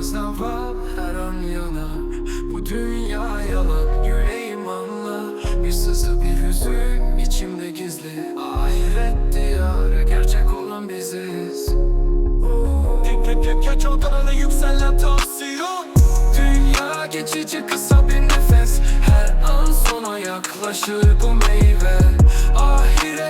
Aklımızda var her an yana. Bu dünya yalan yüreğim anla. Bir sızı bir hüzün içimde gizli. Ahiret diyarı gerçek olan biziz. Geç odalı yükselen tansiyon. Dünya geçici kısa bir nefes. Her an sona yaklaşır bu meyve. Ahirette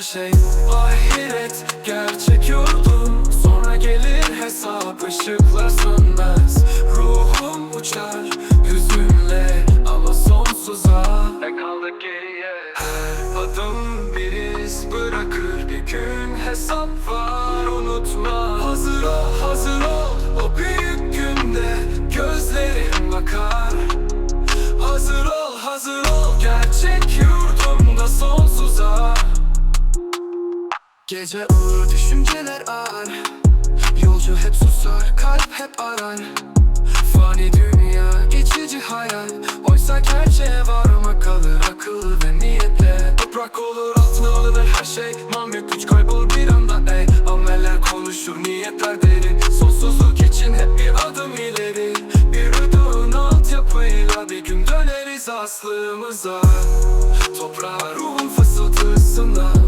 her şey. Ahiret gerçek yurdum Sonra gelir hesap ışıklar sönmez. Ruhum uçar hüzünle ama sonsuza. Ne kaldı geriye Her adım bir iz bırakır. Bir gün hesap var unutma. Hazır ol hazır ol Gece ağır düşünceler ağır. Yolcu hep susar kalp hep arar. Fani dünya geçici hayal. Oysa gerçeğe varmak kalır akıl ve niyetle. Toprak olur altına alınır her şey. Mamluk güç kaybolur bir anda ey. Ameller konuşur niyetler derin. Sonsuzluk için hep bir adım ileri. Bir ödün altyapıyla bir gün döneriz aslımıza. Toprağa ruhun fısıltısında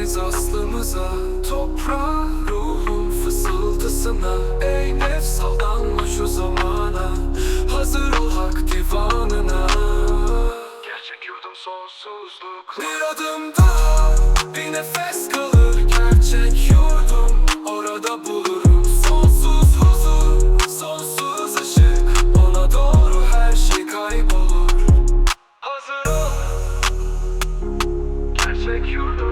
döneriz aslımıza. Toprağa ruhun fısıltısına. Ey nefs aldanma şu zamana. Hazır ol hak divanına. Gerçek yurdum sonsuzluk. Bir adım daha bir nefes kalır. Gerçek yurdum orada bulurum. Sonsuz huzur, sonsuz ışık. Ona doğru her şey kaybolur. Hazır ol. Gerçek yurdum